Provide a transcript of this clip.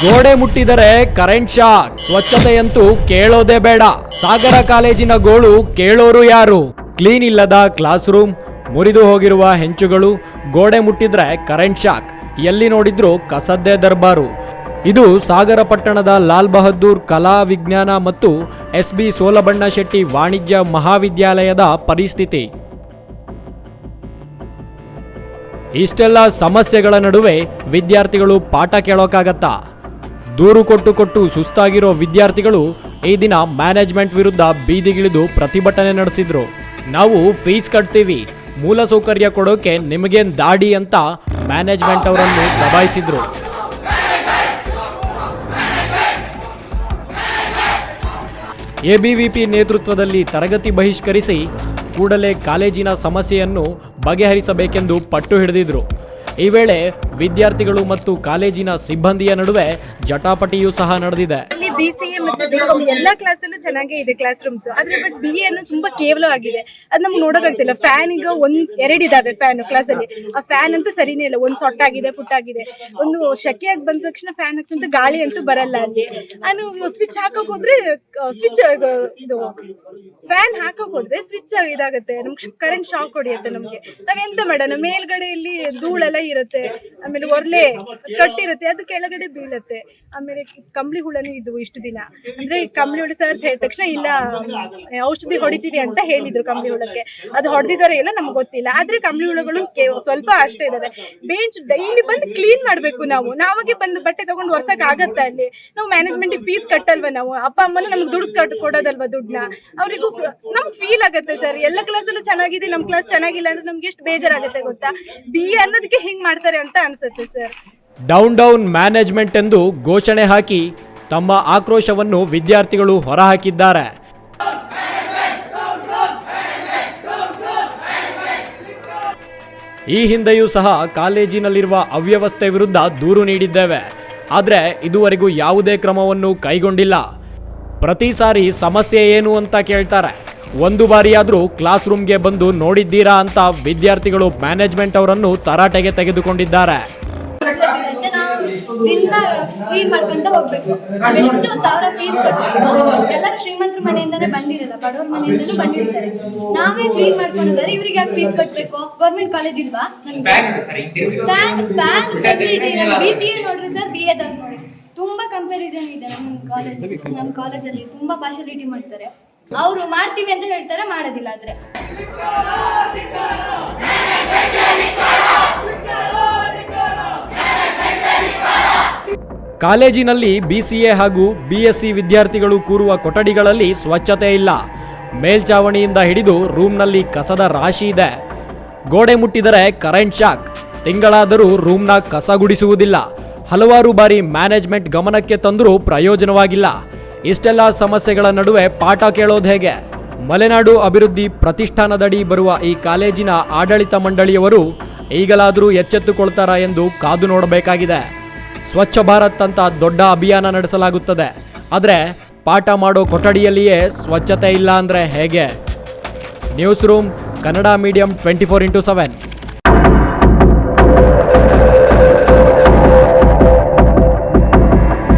ಗೋಡೆ ಮುಟ್ಟಿದರೆ current shock. ಸ್ವಚ್ಛತೆಯಂತೂ ಕೇಳೋದೇ ಬೇಡ. ಸಾಗರ ಕಾಲೇಜಿನ ಗೋಳು ಕೇಳೋರು ಯಾರು? ಕ್ಲೀನ್ ಇಲ್ಲದ ಕ್ಲಾಸ್ ರೂಮ್, ಮುರಿದು ಹೋಗಿರುವ ಹೆಂಚುಗಳು, ಗೋಡೆ ಮುಟ್ಟಿದ್ರೆ ಕರೆಂಟ್ ಶಾಕ್. ಎಲ್ಲಿ ನೋಡಿದ್ರು ಕಸದ್ದೇ ದರ್ಬಾರು. ಇದು ಸಾಗರ ಪಟ್ಟಣದ ಲಾಲ್ ಬಹದ್ದೂರ್ ಕಲಾ ವಿಜ್ಞಾನ ಮತ್ತು ಎಸ್ ಬಿ ಸೋಲಬಣ್ಣ ಶೆಟ್ಟಿ ವಾಣಿಜ್ಯ ಮಹಾವಿದ್ಯಾಲಯದ ಪರಿಸ್ಥಿತಿ. ಇಷ್ಟೆಲ್ಲ ಸಮಸ್ಯೆಗಳ ನಡುವೆ ವಿದ್ಯಾರ್ಥಿಗಳು ಪಾಠ ಕೇಳೋಕ್ಕಾಗತ್ತಾ ದೂರು ಕೊಟ್ಟು ಕೊಟ್ಟು ಸುಸ್ತಾಗಿರೋ ವಿದ್ಯಾರ್ಥಿಗಳು ಈ ದಿನ ಮ್ಯಾನೇಜ್ಮೆಂಟ್ ವಿರುದ್ಧ ಬೀದಿಗಿಳಿದು ಪ್ರತಿಭಟನೆ ನಡೆಸಿದ್ರು. ನಾವು ಫೀಸ್ ಕಟ್ತೀವಿ ಮೂಲಸೌಕರ್ಯ ಕೊಡೋಕೆ ನಿಮಗೇನು ದಾಡಿ ಅಂತ ಮ್ಯಾನೇಜ್ಮೆಂಟ್ ಅವರನ್ನು ದಬಾಯಿಸಿದ್ರು. ಎಬಿವಿಪಿ ನೇತೃತ್ವದಲ್ಲಿ ತರಗತಿ ಬಹಿಷ್ಕರಿಸಿ ಕೂಡಲೇ ಕಾಲೇಜಿನ ಸಮಸ್ಯೆಯನ್ನು ಬಗೆಹರಿಸಬೇಕೆಂದು ಪಟ್ಟು ಹಿಡಿದಿದ್ರು. ಈ ವೇಳೆ ವಿದ್ಯಾರ್ಥಿಗಳು ಮತ್ತು ಕಾಲೇಜಿನ ಸಿಬ್ಬಂದಿಯ ನಡುವೆ ಜಟಾಪಟಿಯೂ ಸಹ ನಡೆದಿದೆ. ಅಲ್ಲಿ ಕ್ಲಾಸ್ ಅಲ್ಲೂ. ಎಲ್ಲಾ ಕ್ಲಾಸಲ್ಲೂ ಚೆನ್ನಾಗೇ ಇದೆ ಕ್ಲಾಸ್ ರೂಮ್ಸ್ ಆದ್ರೆ ಬಟ್ ಬಿ ಎ ತುಂಬಾ ಕೇವಲ ಆಗಿದೆ ಅದ್ ನಮ್ಗೆ ನೋಡೋಕಾಗ್ತಿಲ್ಲ ಫ್ಯಾನ್ ಈಗ ಒಂದ್ ಎರಡ್ ಇದಾವೆ ಫ್ಯಾನ್ ಕ್ಲಾಸ್ ಅಲ್ಲಿ. ಆ ಫ್ಯಾನ್ ಅಂತೂ ಸರಿನೇ ಇಲ್ಲ. ಒಂದ್ ಸೊಟ್ಟಾಗಿದೆ ಪುಟ್ಟಾಗಿದೆ. ಒಂದು ಶೆಕೆಯಾಗಿ ಬಂದ ತಕ್ಷಣ ಫ್ಯಾನ್ ಹಾಕ್ತಂತ ಗಾಳಿ ಅಂತೂ ಬರಲ್ಲ ಅಲ್ಲಿ. ನಾನು ಸ್ವಿಚ್ ಹಾಕಕ್ ಹೋದ್ರೆ ಸ್ವಿಚ್ ಇದು ಫ್ಯಾನ್ ಹಾಕಕ್ ಹೋದ್ರೆ ಸ್ವಿಚ್ ಇದಾಗುತ್ತೆ. ನಮ್ಗೆ ಕರೆಂಟ್ ಶಾಕ್ ಹೊಡಿಯುತ್ತೆ ನಮ್ಗೆ. ಎಂತ ಮಾಡೋಣ? ಮೇಲ್ಗಡೆ ಇಲ್ಲಿ ಧೂಳೆಲ್ಲ ಇರುತ್ತೆ. ಆಮೇಲೆ ಒರ್ಲೆ ಕಟ್ಟಿರುತ್ತೆ. ಅದು ಕೆಳಗಡೆ ಬೀಳುತ್ತೆ. ಆಮೇಲೆ ಕಂಬಳಿ ಹುಳನು ಇದ್ವು ಇಷ್ಟು ದಿನ. ಅಂದ್ರೆ ಕಂಬಳಿ ಹುಳ ಸರ್ ಹೇಳಿದ ತಕ್ಷಣ ಇಲ್ಲ ಔಷಧಿ ಹೊಡಿತೀವಿ ಅಂತ ಹೇಳಿದ್ರು ಕಂಬಳಿ ಹುಳಕ್ಕೆ ಅದು ಹೊಡೆದಿದ್ದಾರೆ ಇಲ್ಲ ನಮ್ಗೆ ಗೊತ್ತಿಲ್ಲ. ಆದ್ರೆ ಕಂಬಳಿ ಹುಳಗಳು ಸ್ವಲ್ಪ ಅಷ್ಟೇ ಇದಾವೆ. ಬೆಂಚ್ ಡೈಲಿ ಬಂದು ಕ್ಲೀನ್ ಮಾಡ್ಬೇಕು ನಾವು. ನಾವಾಗೆ ಬಂದು ಬಟ್ಟೆ ತಗೊಂಡು ಒರ್ಸಕ್ ಆಗತ್ತ ಅಲ್ಲಿ ನಾವು ಮ್ಯಾನೇಜ್ಮೆಂಟ್ ಫೀಸ್ ಕಟ್ಟಲ್ವ ನಾವು? ಅಪ್ಪ ಅಮ್ಮನ ನಮ್ಗೆ ದುಡ್ಡು ಕಟ್, ಕೊಡೋದಲ್ವಾ ದುಡ್ಡನ್ನ? ಅವ್ರಿಗೂ ನಮ್ಗೆ ಫೀಲ್ ಆಗುತ್ತೆ ಸರ್. ಎಲ್ಲ ಕ್ಲಾಸಲ್ಲೂ ಚೆನ್ನಾಗಿದೆ ನಮ್ ಕ್ಲಾಸ್ ಚೆನ್ನಾಗಿಲ್ಲ ಅಂದ್ರೆ ನಮ್ಗೆ ಎಷ್ಟು ಬೇಜಾರಾಗುತ್ತೆ ಗೊತ್ತಾ? ಬಿ ಅನ್ನೋದಕ್ಕೆ ಹಿಂಗ್ ಮಾಡ್ತಾರೆ ಅಂತ ಅನ್ಸುತ್ತೆ ಸರ್. ಡೌನ್ ಡೌನ್ ಮ್ಯಾನೇಜ್ಮೆಂಟ್ ಎಂದು ಘೋಷಣೆ ಹಾಕಿ ತಮ್ಮ ಆಕ್ರೋಶವನ್ನು ವಿದ್ಯಾರ್ಥಿಗಳು ಹೊರಹಾಕಿದ್ದಾರೆ. ಈ ಹಿಂದೆಯೂ ಸಹ ಕಾಲೇಜಿನಲ್ಲಿರುವ ಅವ್ಯವಸ್ಥೆ ವಿರುದ್ಧ ದೂರು ನೀಡಿದ್ದೇವೆ. ಆದರೆ ಇದುವರೆಗೂ ಯಾವುದೇ ಕ್ರಮವನ್ನು ಕೈಗೊಂಡಿಲ್ಲ. ಪ್ರತಿ ಸಾರಿ ಸಮಸ್ಯೆ ಏನು ಅಂತ ಕೇಳ್ತಾರೆ. ಒಂದು ಬಾರಿಯಾದರೂ ಕ್ಲಾಸ್ ರೂಮ್ಗೆ ಬಂದು ನೋಡಿದ್ದೀರಾ ಅಂತ ವಿದ್ಯಾರ್ಥಿಗಳು ಮ್ಯಾನೇಜ್ಮೆಂಟ್ ಅವರನ್ನು ತರಾಟೆಗೆ ತೆಗೆದುಕೊಂಡಿದ್ದಾರೆ. ದಿನ ಕ್ಲೀನ್ ಮಾಡ್ಕೊಂತ ಹೋಗ್ಬೇಕು. ನಾವೆಷ್ಟು ಸಾವಿರ ಫೀಸ್ ಕಟ್ಟಬೇಕು ಎಲ್ಲ ಶ್ರೀಮಂತರ ಮನೆಯಿಂದಾನೇ ಬಂದಿರಲ್ಲ ಬಡವ್ರ ಮನೆಯಿಂದನೂ ಬಂದಿರ್ತಾರೆ. ನಾವೇ ಕ್ಲೀನ್ ಮಾಡ್ಕೊಂಡಿದ್ದಾರೆ ಇವ್ರಿಗೆ ಯಾಕೆ ಫೀಸ್ ಕಟ್ಟಬೇಕು ಗೌರ್ಮೆಂಟ್ ಕಾಲೇಜ್ ಇಲ್ವಾ? ಬಿ ಸಿ ಎ ನೋಡ್ರಿ ಸರ್ ಬಿ ಎದ್ ನೋಡಿ. ತುಂಬಾ ಕಂಪ್ಯಾರಿಸನ್ ಇದೆ ನಮ್ಮ ಕಾಲೇಜ್ ನಮ್ಮ ಕಾಲೇಜಲ್ಲಿ ತುಂಬಾ ಫಾಸಿಲಿಟಿ ಮಾಡ್ತಾರೆ. ಅವರು ಮಾಡ್ತೀವಿ ಅಂತ ಹೇಳ್ತಾರೆ ಮಾಡೋದಿಲ್ಲ ಆದ್ರೆ. ಕಾಲೇಜಿನಲ್ಲಿ ಬಿಸಿಎ ಹಾಗೂ ಬಿಎಸ್ಸಿ ವಿದ್ಯಾರ್ಥಿಗಳು ಕೂರುವ ಕೊಠಡಿಗಳಲ್ಲಿ ಸ್ವಚ್ಛತೆ ಇಲ್ಲ. ಮೇಲ್ಚಾವಣಿಯಿಂದ ಹಿಡಿದು ರೂಮ್ನಲ್ಲಿ ಕಸದ ರಾಶಿ ಇದೆ. ಗೋಡೆ ಮುಟ್ಟಿದರೆ ಕರೆಂಟ್ ಶಾಕ್. ತಿಂಗಳಾದರೂ ರೂಮ್ನ ಕಸ ಗುಡಿಸುವುದಿಲ್ಲ. ಹಲವಾರು ಬಾರಿ ಮ್ಯಾನೇಜ್ಮೆಂಟ್ ಗಮನಕ್ಕೆ ತಂದರೂ ಪ್ರಯೋಜನವಾಗಿಲ್ಲ. ಇಷ್ಟೆಲ್ಲ ಸಮಸ್ಯೆಗಳ ನಡುವೆ ಪಾಠ ಕೇಳೋದು ಹೇಗೆ? ಮಲೆನಾಡು ಅಭಿವೃದ್ಧಿ ಪ್ರತಿಷ್ಠಾನದಡಿ ಬರುವ ಈ ಕಾಲೇಜಿನ ಆಡಳಿತ ಮಂಡಳಿಯವರು ಈಗಲಾದರೂ ಎಚ್ಚೆತ್ತುಕೊಳ್ತಾರಾ ಎಂದು ಕಾದು ನೋಡಬೇಕಾಗಿದೆ. ಸ್ವಚ್ಛ ಭಾರತ್ ಅಂತ ದೊಡ್ಡ ಅಭಿಯಾನ ನಡೆಸಲಾಗುತ್ತದೆ. ಆದರೆ ಪಾಠ ಮಾಡೋ ಕೊಠಡಿಯಲ್ಲಿಯೇ ಸ್ವಚ್ಛತೆ ಇಲ್ಲ ಅಂದರೆ ಹೇಗೆ? News room Kannada medium twenty four into seven